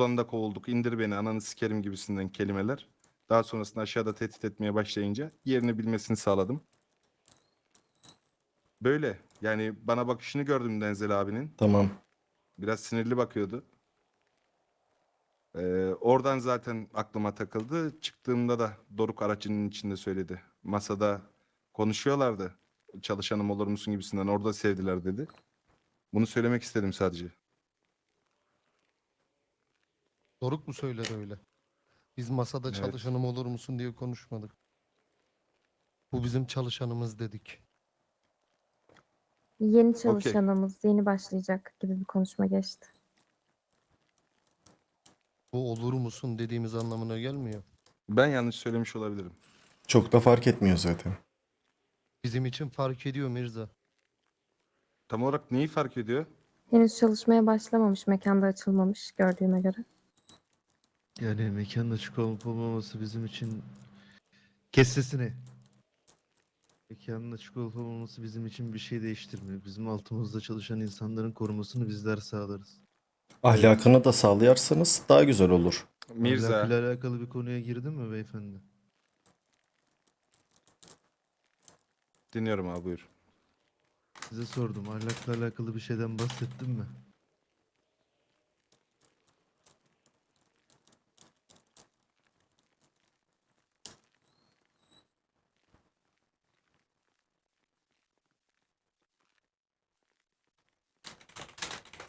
Sonunda kovulduk, indir beni, ananı sikerim gibisinden kelimeler. Daha sonrasında aşağıda tehdit etmeye başlayınca yerini bilmesini sağladım. Böyle. Yani bana bakışını gördüm Denzel abinin. Tamam. Biraz sinirli bakıyordu. Ee, oradan zaten aklıma takıldı. Çıktığımda da Doruk aracının içinde söyledi. Masada konuşuyorlardı. Çalışanım olur musun gibisinden. Orada sevdiler dedi. Bunu söylemek istedim sadece. Doruk mu söyledi öyle? Biz masada Evet. çalışanım olur musun diye konuşmadık. Bu bizim çalışanımız dedik. Yeni çalışanımız yeni başlayacak gibi bir konuşma geçti. Bu olur musun dediğimiz anlamına gelmiyor. Ben yanlış söylemiş olabilirim. Çok da fark etmiyor zaten. Bizim için fark ediyor Mirza. Tam olarak neyi fark ediyor? Henüz çalışmaya başlamamış, mekanda açılmamış gördüğüme göre. Yani mekanın açık olup olmaması bizim için... Kes sesini. Mekanın açık olup olmaması bizim için bir şey değiştirmiyor. Bizim altımızda çalışan insanların korumasını bizler sağlarız. Ahlakını da sağlayarsanız daha güzel olur. Mirza. Ahlakıyla alakalı bir konuya girdin mi beyefendi? Dinliyorum abi buyur. Size sordum. Ahlakla alakalı bir şeyden bahsettim mi?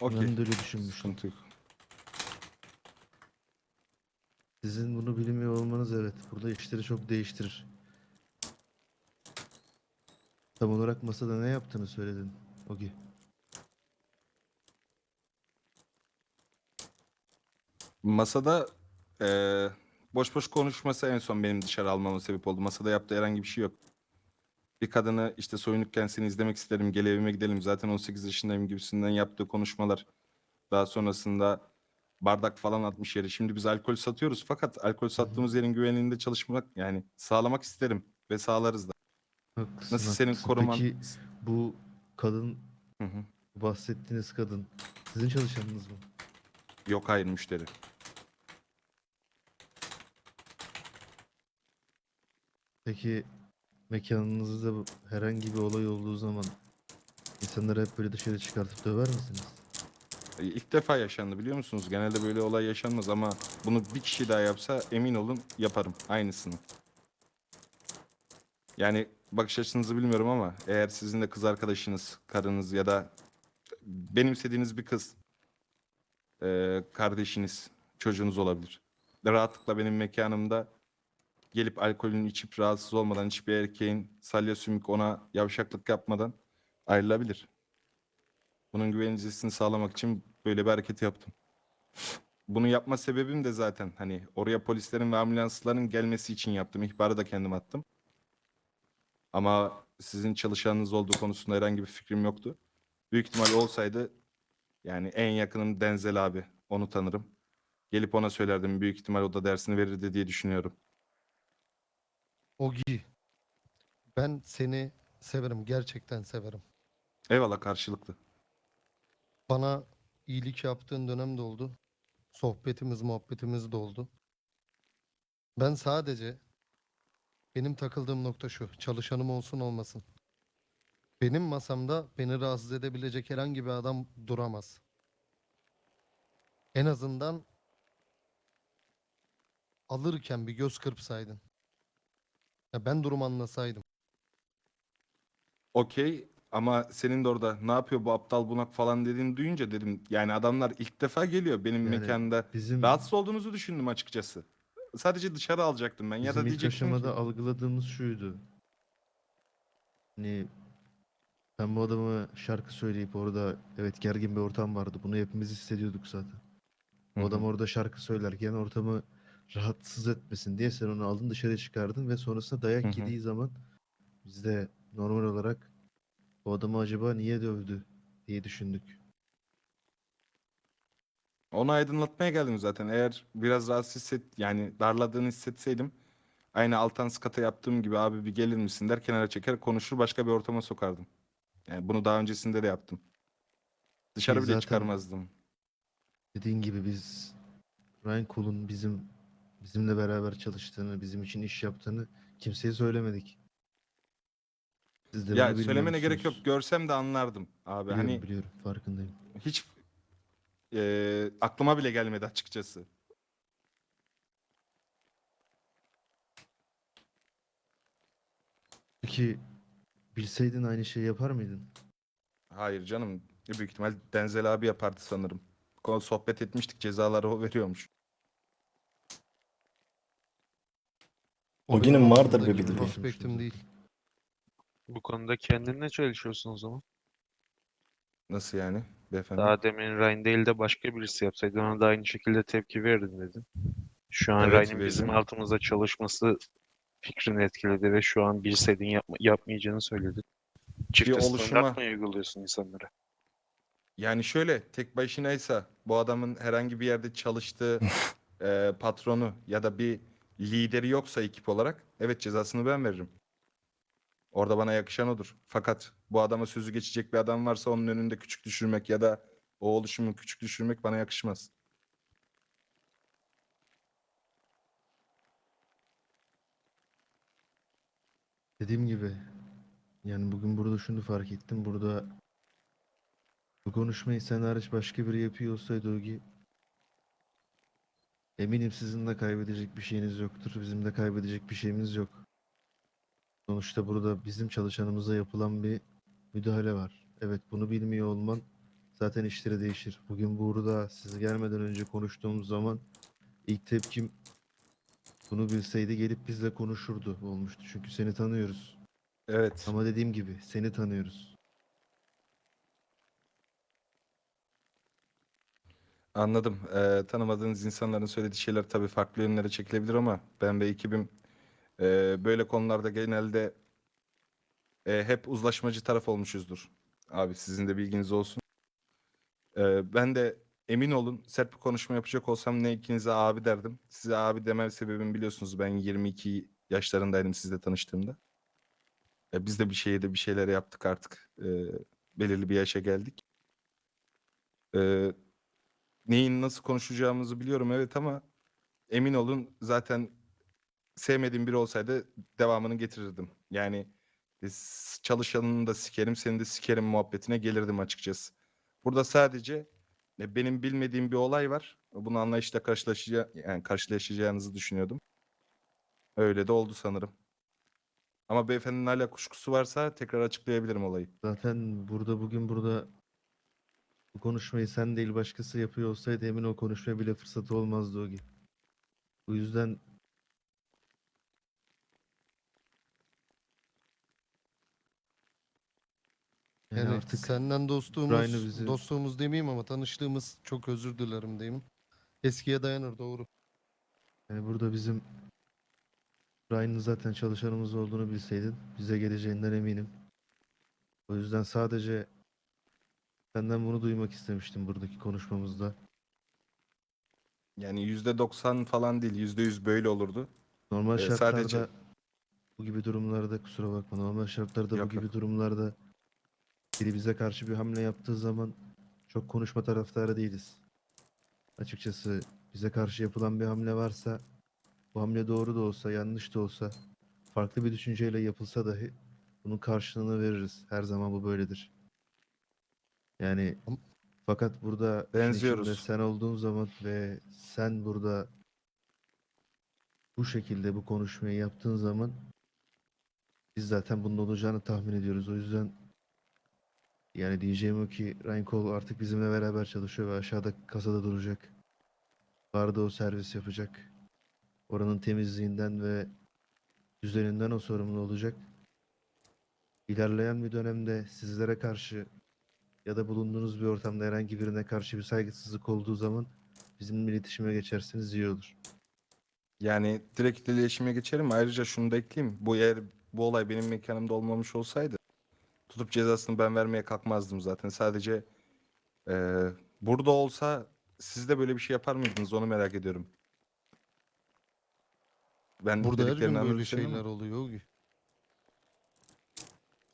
Okey. Ben de öyle düşünmüştüm. Sıkıntı yok. Sizin bunu bilmiyor olmanız evet. Burada işleri çok değiştirir. Tam olarak masada ne yaptığını söyledin. Ogi. Masada eee, boş boş konuşması en son benim dışarı almama sebep oldu. Masada yaptığı herhangi bir şey yok. Bir kadını işte soyunukken seni izlemek isterim, gel evime gidelim. Zaten 18 yaşındayım gibisinden yaptığı konuşmalar. Daha sonrasında bardak falan atmış yere. Şimdi biz alkol satıyoruz fakat alkol sattığımız yerin güvenliğinde çalışmak yani sağlamak isterim ve sağlarız da. Haklısın, Nasıl senin haklısın. koruman? Peki bu kadın, Hı hı. bahsettiğiniz kadın sizin çalışanınız mı? Yok hayır müşteri. Peki mekanınızda herhangi bir olay olduğu zaman insanları hep böyle dışarı çıkartıp döver misiniz? İlk defa yaşandı biliyor musunuz? Genelde böyle olay yaşanmaz ama bunu bir kişi daha yapsa emin olun yaparım aynısını. Yani bakış açınızı bilmiyorum ama eğer sizin de kız arkadaşınız, karınız ya da benimsediğiniz bir kız, kardeşiniz, çocuğunuz olabilir. Rahatlıkla benim mekanımda gelip alkolünü içip rahatsız olmadan hiçbir erkeğin salya sümük ona yavşaklık yapmadan ayrılabilir. Bunun güvencesini sağlamak için böyle bir hareket yaptım. Bunu yapma sebebim de zaten hani oraya polislerin ve ambulansların gelmesi için yaptım. İhbarı da kendim attım. Ama sizin çalışanınız olduğu konusunda herhangi bir fikrim yoktu. Büyük ihtimal olsaydı yani en yakınım Denzel abi. Onu tanırım. Gelip ona söylerdim. Büyük ihtimal o da dersini verirdi diye düşünüyorum. Ogi. Ben seni severim. Gerçekten severim. Eyvallah karşılıklı. Bana iyilik yaptığın dönem de oldu. Sohbetimiz, muhabbetimiz de oldu. Ben sadece benim takıldığım nokta şu. Çalışanım olsun olmasın. Benim masamda beni rahatsız edebilecek herhangi bir adam duramaz. En azından alırken bir göz kırpsaydın. Ya ben durum anlasaydım. Okey ama senin de orada ne yapıyor bu aptal bunak falan dediğini duyunca dedim yani adamlar ilk defa geliyor benim Yani mekanda. Bizim Rahatsız olduğunuzu düşündüm açıkçası. Sadece dışarı alacaktım ben ya da bizim ilk diyecektim ki aşamada algıladığımız şuydu. Hani ben bu adamı şarkı söyleyip orada evet gergin bir ortam vardı. Bunu hepimiz hissediyorduk zaten. Hı O adam orada şarkı söylerken ortamı rahatsız etmesin diye sen onu aldın dışarı çıkardın ve sonrasında dayak Hı hı. yediği zaman biz de normal olarak o adamı acaba niye dövdü diye düşündük. onu aydınlatmaya geldim zaten. Eğer biraz rahatsız hisset yani darladığını hissetseydim aynı Altan Skat'a yaptığım gibi abi bir gelir misin der kenara çeker konuşur başka bir ortama sokardım. Yani bunu daha öncesinde de yaptım. Dışarı Ki bile zaten- çıkarmazdım. Dediğin gibi biz Ryan Cole'un bizim bizimle beraber çalıştığını, bizim için iş yaptığını kimseye söylemedik. Siz de Ya bunu söylemene gerek yok. Görsem de anlardım abi. Biliyorum, hani biliyorum, farkındayım. hiç e, aklıma bile gelmedi açıkçası. Peki bilseydin aynı şeyi yapar mıydın? Hayır canım. Büyük ihtimal Denzel abi yapardı sanırım. Konu sohbet etmiştik. Cezaları o veriyormuş. Ogi'nin benim vardır bir bildiği. Prospektim değil. Bu konuda kendinle çalışıyorsun o zaman. Nasıl yani beyefendi? Daha demin Ryan değil de başka birisi yapsaydı ona da aynı şekilde tepki verirdin dedin. Şu an Evet, Ryan'in bizim veririm. altımızda çalışması fikrini etkiledi ve şu an bilseydin yapma, yapmayacağını söyledin. Çifte oluşuma- standart mı uyguluyorsun insanlara? Yani şöyle tek başınaysa bu adamın herhangi bir yerde çalıştığı e, patronu ya da bir lideri yoksa ekip olarak evet cezasını ben veririm. Orada bana yakışan odur. Fakat bu adama sözü geçecek bir adam varsa onun önünde küçük düşürmek ya da o oluşumu küçük düşürmek bana yakışmaz. Dediğim gibi yani bugün burada şunu fark ettim. Burada bu konuşmayı sen hariç başka biri yapıyor olsaydı Ogi eminim sizin de kaybedecek bir şeyiniz yoktur. Bizim de kaybedecek bir şeyimiz yok. Sonuçta burada bizim çalışanımıza yapılan bir müdahale var. Evet bunu bilmiyor olman zaten işleri değişir. Bugün burada siz gelmeden önce konuştuğumuz zaman ilk tepkim bunu bilseydi gelip bizle konuşurdu olmuştu. Çünkü seni tanıyoruz. Evet. Ama dediğim gibi seni tanıyoruz. Anladım. Ee, tanımadığınız insanların söylediği şeyler tabii farklı yönlere çekilebilir ama ben ve ekibim e, böyle konularda genelde e, hep uzlaşmacı taraf olmuşuzdur. Abi sizin de bilginiz olsun. Ee, ben de emin olun sert bir konuşma yapacak olsam ne ikinize abi derdim. Size abi demem sebebim biliyorsunuz ben 22 yaşlarındaydım sizle tanıştığımda. E, biz de bir şeyde bir şeyler yaptık artık. E, belirli bir yaşa geldik. E, neyin nasıl konuşacağımızı biliyorum evet ama emin olun zaten sevmediğim biri olsaydı devamını getirirdim. Yani e, çalışanını da sikerim, seni de sikerim muhabbetine gelirdim açıkçası. Burada sadece e, benim bilmediğim bir olay var. Bunu anlayışla karşılaşacağı, yani karşılaşacağınızı düşünüyordum. Öyle de oldu sanırım. Ama beyefendinin hala kuşkusu varsa tekrar açıklayabilirim olayı. Zaten burada bugün burada bu konuşmayı sen değil başkası yapıyor olsaydı emin o konuşmaya bile fırsatı olmazdı Ogi. Bu yüzden yani, Yani artık senden dostluğumuz, bizi- dostluğumuz demeyeyim ama tanıştığımız çok özür dilerim diyeyim. Eskiye dayanır doğru. yani burada bizim Ryan'ın zaten çalışanımız olduğunu bilseydin bize geleceğinden eminim. O yüzden sadece senden bunu duymak istemiştim buradaki konuşmamızda. Yani %90 falan değil, %100 böyle olurdu. Normal Ee, şartlarda sadece- bu gibi durumlarda kusura bakma normal şartlarda Yok, bu gibi yok. durumlarda biri bize karşı bir hamle yaptığı zaman çok konuşma taraftarı değiliz. Açıkçası bize karşı yapılan bir hamle varsa bu hamle doğru da olsa yanlış da olsa farklı bir düşünceyle yapılsa dahi bunun karşılığını veririz. Her zaman bu böyledir. Yani fakat burada işin içinde Benziyoruz. sen olduğun zaman ve sen burada bu şekilde bu konuşmayı yaptığın zaman biz zaten bunun olacağını tahmin ediyoruz. O yüzden yani diyeceğim o ki Ryan Cole artık bizimle beraber çalışıyor ve aşağıda kasada duracak. Barda o servis yapacak. Oranın temizliğinden ve düzeninden o sorumlu olacak. İlerleyen bir dönemde sizlere karşı ya da bulunduğunuz bir ortamda herhangi birine karşı bir saygısızlık olduğu zaman bizimle iletişime geçerseniz iyi olur. Yani direkt iletişime geçerim. Ayrıca şunu da ekleyeyim. Bu eğer bu olay benim mekanımda olmamış olsaydı tutup cezasını ben vermeye kalkmazdım zaten. Sadece eee, burada olsa siz de böyle bir şey yapar mıydınız onu merak ediyorum. Ben Burada her gün böyle senin ama şeyler oluyor.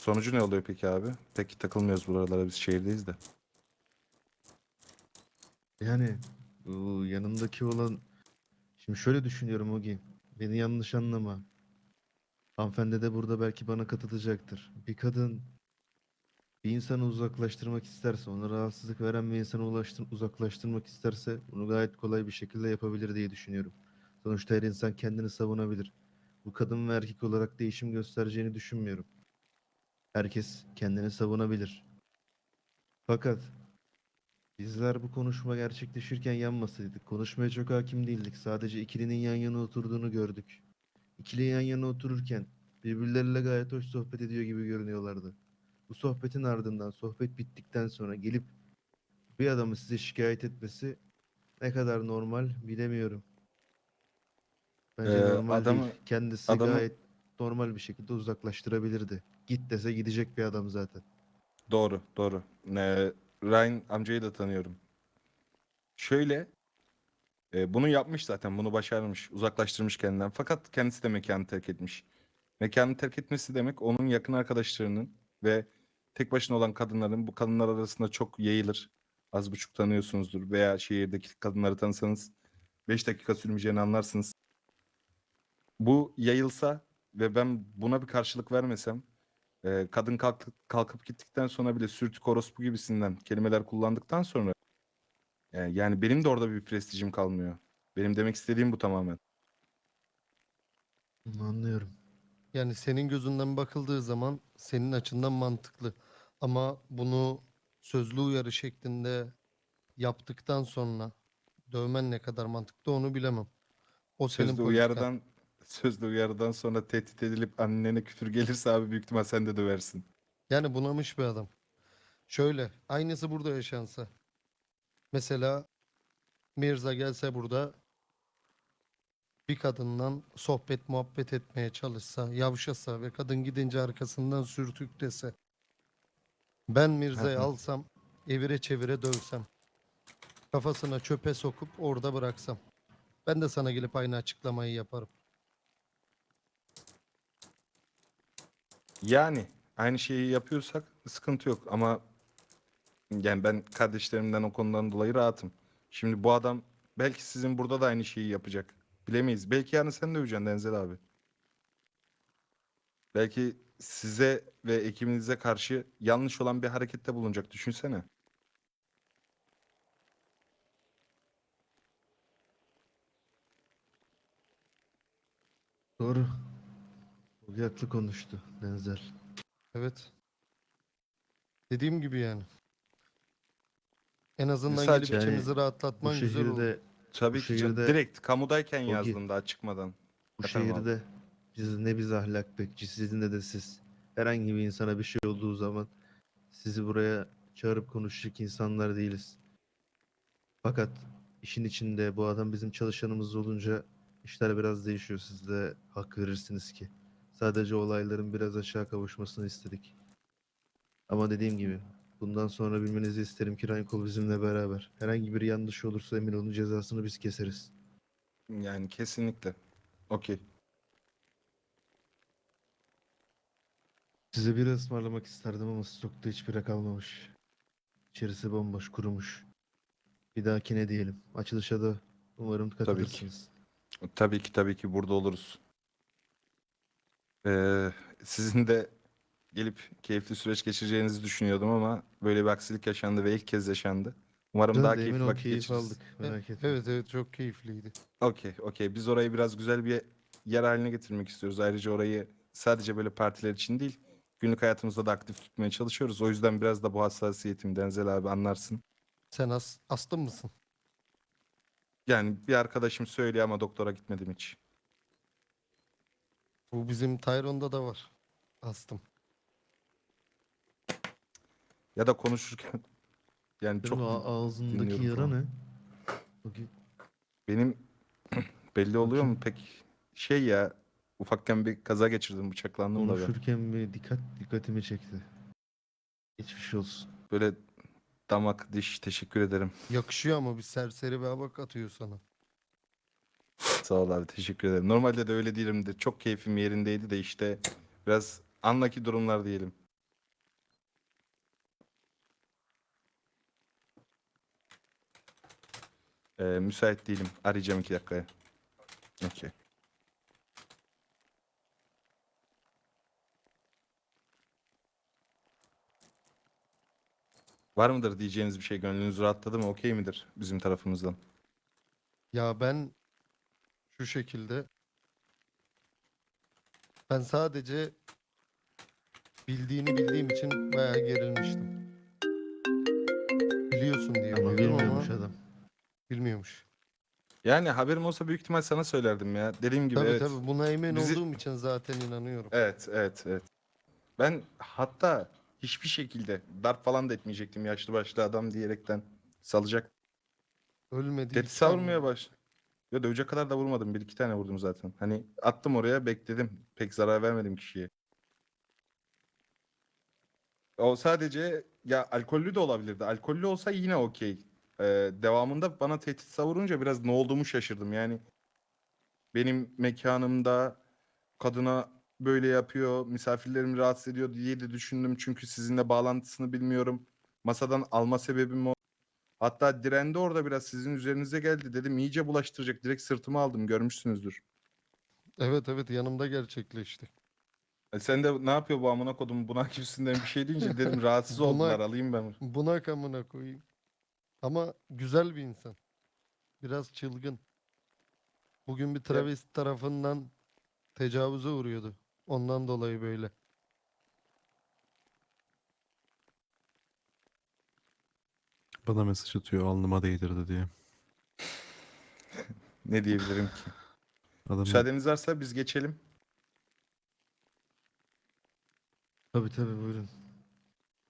Sonucu ne oluyor peki abi? Peki takılmıyoruz buralara biz şehirdeyiz de. Yani Bu yanındaki olan... Şimdi şöyle düşünüyorum Ogi. Beni yanlış anlama. Hanımefendi de burada belki bana katılacaktır. Bir kadın bir insanı uzaklaştırmak isterse, ona rahatsızlık veren bir insanı ulaştır, uzaklaştırmak isterse bunu gayet kolay bir şekilde yapabilir diye düşünüyorum. Sonuçta her insan kendini savunabilir. Bu kadın ve erkek olarak değişim göstereceğini düşünmüyorum. Herkes kendini savunabilir. Fakat bizler bu konuşma gerçekleşirken yan masadaydık. Konuşmaya çok hakim değildik. Sadece ikilinin yan yana oturduğunu gördük. İkili yan yana otururken birbirleriyle gayet hoş sohbet ediyor gibi görünüyorlardı. Bu sohbetin ardından sohbet bittikten sonra gelip bir adamı size şikayet etmesi ne kadar normal bilemiyorum. Bence Ee, normal adamı- değil. Kendisi adamı- gayet normal bir şekilde uzaklaştırabilirdi. Git dese gidecek bir adam zaten. Doğru, doğru. Ee, Ryan amcayı da tanıyorum. Şöyle, e, bunu yapmış zaten, bunu başarmış, uzaklaştırmış kendinden. Fakat kendisi de mekanı terk etmiş. Mekanı terk etmesi demek onun yakın arkadaşlarının ve tek başına olan kadınların bu kadınlar arasında çok yayılır. Az buçuk tanıyorsunuzdur veya şehirdeki kadınları tanısanız 5 dakika sürmeyeceğini anlarsınız. Bu yayılsa ve ben buna bir karşılık vermesem ee, kadın kalk, kalkıp gittikten sonra bile sürtük orospu gibisinden kelimeler kullandıktan sonra e, yani benim de orada bir prestijim kalmıyor. Benim demek istediğim bu tamamen. Anlıyorum. Yani senin gözünden bakıldığı zaman senin açından mantıklı. Ama bunu sözlü uyarı şeklinde yaptıktan sonra dövmen ne kadar mantıklı onu bilemem. O senin Sözlü politikan. uyarıdan sözlü uyarıdan sonra tehdit edilip annene küfür gelirse abi büyük ihtimal sen de döversin. Yani bunamış bir adam. Şöyle, aynısı burada yaşansa. Mesela Mirza gelse burada bir kadından sohbet muhabbet etmeye çalışsa, yavşasa ve kadın gidince arkasından sürtük dese. Ben Mirza'yı alsam, evire çevire dövsem. Kafasına çöpe sokup orada bıraksam. Ben de sana gelip aynı açıklamayı yaparım. Yani aynı şeyi yapıyorsak sıkıntı yok ama yani ben kardeşlerimden o konudan dolayı rahatım. Şimdi bu adam belki sizin burada da aynı şeyi yapacak. Bilemeyiz. Belki yarın sen döveceksin Denzel abi. Belki size ve ekibinize karşı yanlış olan bir harekette bulunacak. Düşünsene. Doğru. O haklı konuştu Denzel. Evet. Dediğim gibi yani. En azından gelip yani içimizi Bu rahatlatman güzel olur. şehirde Tabii Bu ki canım. şehirde- Direkt kamudayken Ogi- yazdım daha çıkmadan. Bu Efendim abi? şehirde biz ne biz ahlak bekçisiyiz ne de siz. Herhangi bir insana bir şey olduğu zaman sizi buraya çağırıp konuşacak insanlar değiliz. Fakat işin içinde bu adam bizim çalışanımız olunca işler biraz değişiyor. Siz de hak verirsiniz ki. Sadece olayların biraz aşağı kavuşmasını istedik. Ama dediğim gibi bundan sonra bilmenizi isterim ki Rankol bizimle beraber. Herhangi bir yanlış olursa emin olun cezasını biz keseriz. Yani kesinlikle. Okey. Size bira ısmarlamak isterdim ama stokta hiç bira kalmamış. İçerisi bomboş, kurumuş. Bir dahakine diyelim. Açılışa da umarım ki. katılırsınız. Tabii ki tabii ki burada oluruz. Ee, sizin de gelip keyifli süreç geçireceğinizi düşünüyordum ama böyle bir aksilik yaşandı ve ilk kez yaşandı. Umarım daha keyifli ol vakit keyif geçiririz. aldık. Merak etme. Evet evet çok keyifliydi. Okey, okey. Biz orayı biraz güzel bir yer haline getirmek istiyoruz. Ayrıca orayı sadece böyle partiler için değil, günlük hayatımızda da aktif tutmaya çalışıyoruz. O yüzden biraz da bu hassasiyetim Denzel abi anlarsın. Sen as astın mısın? Yani bir arkadaşım söylüyor ama doktora gitmedim hiç. Bu bizim Tyrone'da da var. Astım. Ya da konuşurken yani çok a- ağzındaki dinliyorum yara falan. ne? Bugün benim belli oluyor mu Bakayım. pek şey ya ufakken bir kaza geçirdim bıçaklandım da ben. konuşurken bir dikkat dikkatimi çekti. Geçmiş olsun. Böyle damak diş teşekkür ederim. Yakışıyor ama bir serseri bir hava katıyor sana. Sağ ol abi teşekkür ederim. Normalde de öyle değilimdir. Çok keyfim yerindeydi de işte biraz anlaki durumlar diyelim. Ee, müsait değilim. Arayacağım iki dakikaya. Okey. Var mıdır diyeceğiniz bir şey? Gönlünüz rahatladı mı? Okey midir bizim tarafımızdan? Ya ben şu şekilde ben sadece bildiğini bildiğim için bayağı gerilmiştim. Biliyorsun diye Ama biliyordum bilmiyormuş ama adam. bilmiyormuş. Yani haberim olsa büyük ihtimal sana söylerdim ya. Dediğim gibi Tabii evet. tabii buna emin Bizi- olduğum için zaten inanıyorum. Evet, evet, evet. Ben hatta hiçbir şekilde darp falan da etmeyecektim yaşlı başlı adam diyerekten salacak. Ölmedi. Tehdit savurmaya baş. Ya dövecek kadar da vurmadım. Bir iki tane vurdum zaten. Hani attım oraya bekledim. Pek zarar vermedim kişiye. O sadece ya alkollü de olabilirdi. Alkollü olsa yine okey. Ee, devamında bana tehdit savurunca biraz ne olduğumu şaşırdım. Yani benim mekanımda kadına böyle yapıyor, misafirlerimi rahatsız ediyor diye de düşündüm. Çünkü sizinle bağlantısını bilmiyorum. Masadan alma sebebim o. Hatta direndi orada biraz sizin üzerinize geldi. Dedim iyice bulaştıracak. Direkt sırtıma aldım görmüşsünüzdür. Evet evet yanımda gerçekleşti. E sen de ne yapıyor bu amına kodum buna gibisinden bir şey deyince dedim rahatsız Buna- oldular alayım ben. Buna kamına koyayım. Ama güzel bir insan. Biraz çılgın. Bugün bir travesti tarafından tecavüze uğruyordu. Ondan dolayı böyle. Bana mesaj atıyor alnıma değdirdi diye. Ne diyebilirim ki? Adam Müsaadeniz varsa biz geçelim. Tabii tabii buyurun.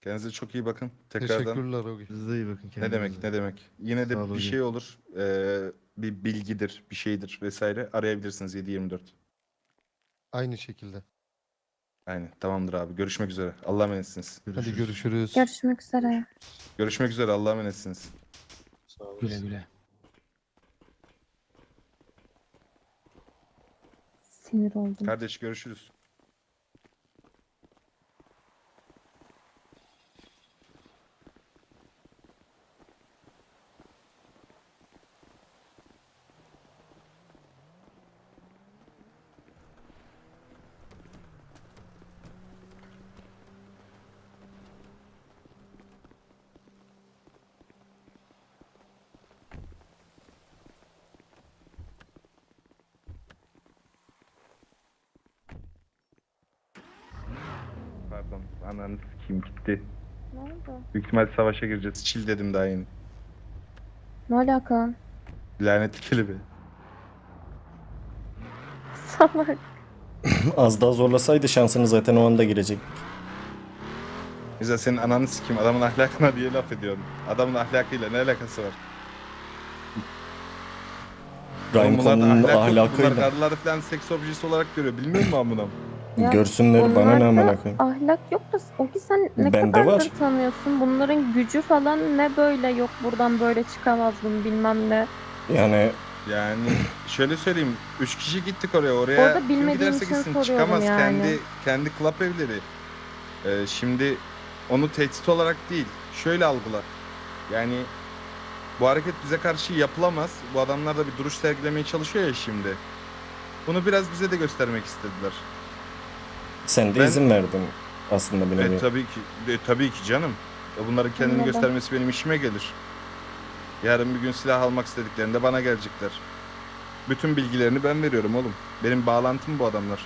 Kendinize çok iyi bakın. Tekrardan. Teşekkürler Ogi. Siz de iyi bakın Ne kendinize. demek ne demek. Yine de Sağ ol bir hocam. şey olur. eee, bir bilgidir, bir şeydir vesaire arayabilirsiniz 7-24. Aynı şekilde. Aynen tamamdır abi. Görüşmek üzere. Allah'a emanetsiniz. Hadi görüşürüz. Görüşmek üzere. Görüşmek üzere. Allah'a emanetsiniz. Sağ olasın. Güle güle. Sinir oldum. Kardeş görüşürüz. Ananı kim gitti. Ne oldu? Büyük ihtimal savaşa gireceğiz. Çil dedim daha yeni. Ne alaka? Lanetli kelebi. Salak. Az daha zorlasaydı şansını zaten o anda girecek. Güzel senin ananı sikeyim adamın ahlakına diye laf ediyorsun. Adamın ahlakıyla ne alakası var? Oğlum. Bunlar ahlakıyla. karıları falan seks objesi olarak görüyor. Bilmiyor musun amına? Ya Görsünler bana ne amına koyayım. Ahlak yok da o ki sen ne Bende kadardır var. tanıyorsun? Bunların gücü falan ne böyle yok buradan böyle çıkamazdım bilmem ne. Yani Yani şöyle söyleyeyim. Üç kişi gittik oraya. Oraya Orada kim bilmediğim giderse için gitsin soruyorum çıkamaz. yani. Kendi kendi club evleri. Ee, şimdi onu tehdit olarak değil. Şöyle algıla. Yani bu hareket bize karşı yapılamaz. Bu adamlar da bir duruş sergilemeye çalışıyor ya şimdi. Bunu biraz bize de göstermek istediler. Sen de Ben- izin verdin aslında bir nevi. Evet tabii ki. E, tabii ki canım. E, bunların kendini Anladım. göstermesi benim işime gelir. Yarın bir gün silah almak istediklerinde bana gelecekler. Bütün bilgilerini ben veriyorum oğlum. Benim bağlantım bu adamlar.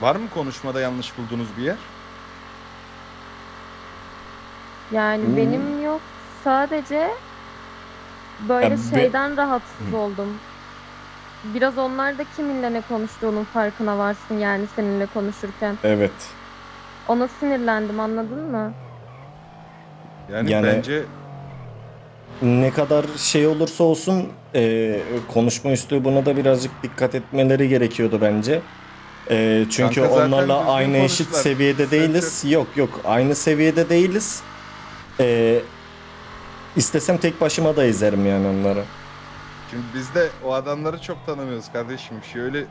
Var mı konuşmada yanlış bulduğunuz bir yer? Yani Hmm. benim yok. Sadece böyle Ya be- şeyden rahatsız oldum. Biraz onlar da kiminle ne konuştuğunun farkına varsın yani seninle konuşurken. Evet. Ona sinirlendim anladın mı? Yani, Yani- bence Ne kadar şey olursa olsun e, konuşma üslubuna da birazcık dikkat etmeleri gerekiyordu bence. E, çünkü Kanka zaten onlarla düzgün aynı eşit konuştular. seviyede Sıkıntı değiliz. Yok yok aynı seviyede değiliz. E, istesem tek başıma da izlerim yani onları. Şimdi biz de o adamları çok tanımıyoruz kardeşim. Şöyle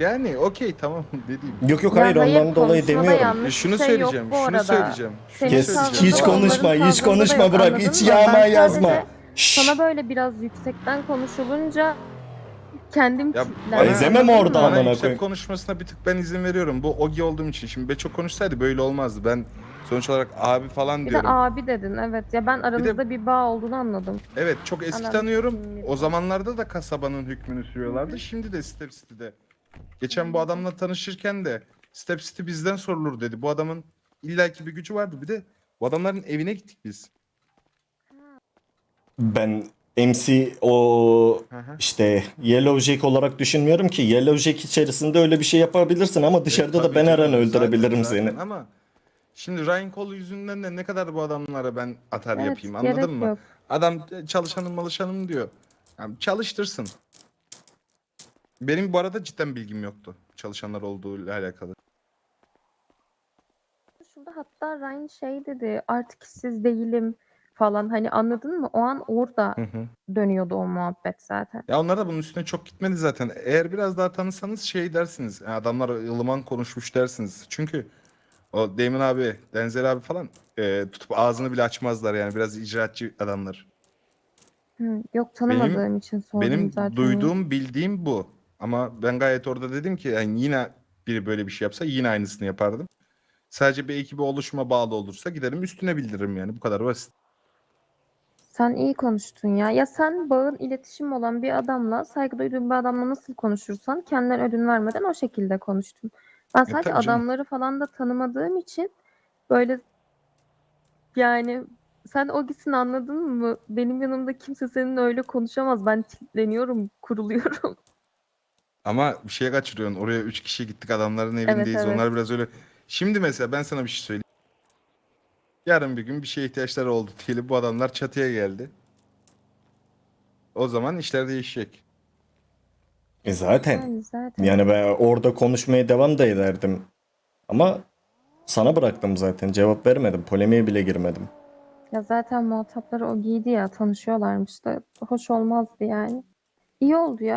Yani okey tamam dediğim. Yok yok hayır ondan dolayı konuşmada demiyorum. yanlış şunu şey söyleyeceğim. bu şunu arada. söyleyeceğim. Şunu Kes, söyleyeceğim. hiç onların konuşma, hiç tavrında konuşma bırak, anladın hiç mı? yağma yazma. Şşş. Sana böyle biraz yüksekten konuşulunca kendim Ya bana- anladın orada mı? Bana amına yüksek koyayım. konuşmasına bir tık ben izin veriyorum. Bu Ogi olduğum için. Şimdi Beço konuşsaydı böyle olmazdı. Ben sonuç olarak abi falan Bir de diyorum. abi dedin evet. Ya ben aramızda bir bağ olduğunu anladım. Evet çok eski Anladım. tanıyorum. O zamanlarda da kasabanın hükmünü sürüyorlardı. Şimdi de Step City'de. Geçen bu adamla tanışırken de Step City bizden sorulur dedi. Bu adamın illaki bir gücü vardı. Bir de bu adamların evine gittik biz. Ben MC o Hı hı. işte Yellow Jack olarak düşünmüyorum ki. Yellow Jack içerisinde öyle bir şey yapabilirsin ama dışarıda da Tabii ben her an canım, öldürebilirim zaten- seni. Ama şimdi Ryan Cole yüzünden de ne kadar bu adamlara ben atar Evet, yapayım gerek anladın mı? yok. Adam çalışanım malışanım diyor. Yani çalıştırsın. Benim bu arada cidden bilgim yoktu. Çalışanlar olduğuyla alakalı. Şurada hatta Ryan şey dedi artık siz değilim falan hani anladın mı? O an orada Hı hı. dönüyordu o muhabbet zaten. Ya onlar da bunun üstüne çok gitmedi zaten. Eğer biraz daha tanısanız şey dersiniz. "Ya adamlar ılıman konuşmuş dersiniz. Çünkü o Damon abi, Denzel abi falan e, tutup ağzını bile açmazlar yani. Biraz icraatçı adamlar. Hı, yok tanımadığım için sordum Benim zaten. duyduğum, bildiğim bu. Ama ben gayet orada dedim ki yani yine biri böyle bir şey yapsa yine aynısını yapardım. Sadece bir ekibi oluşuma bağlı olursa giderim üstüne bildiririm yani. Bu kadar basit. Sen iyi konuştun ya. Ya sen bağın iletişim olan bir adamla, saygı duyduğun bir adamla nasıl konuşursan kendinden ödün vermeden o şekilde konuştun. Ben sadece tabii canım. adamları falan da tanımadığım için böyle yani sen o gitsin anladın mı? Benim yanımda kimse seninle öyle konuşamaz. Ben titreniyorum, kuruluyorum. Ama bir şeye kaçırıyorsun. Oraya üç kişi gittik adamların evindeyiz. evet. Onlar biraz öyle. Şimdi mesela ben sana bir şey söyleyeyim. Yarın bir gün bir şeye ihtiyaçları oldu diyelim. Bu adamlar çatıya geldi. O zaman işler değişecek. E zaten. Yani zaten. Yani ben orada konuşmaya devam da ederdim. Ama sana bıraktım zaten. Cevap vermedim. Polemiğe bile girmedim. Ya zaten muhatapları o giydi ya tanışıyorlarmış da hoş olmazdı yani. İyi oldu ya.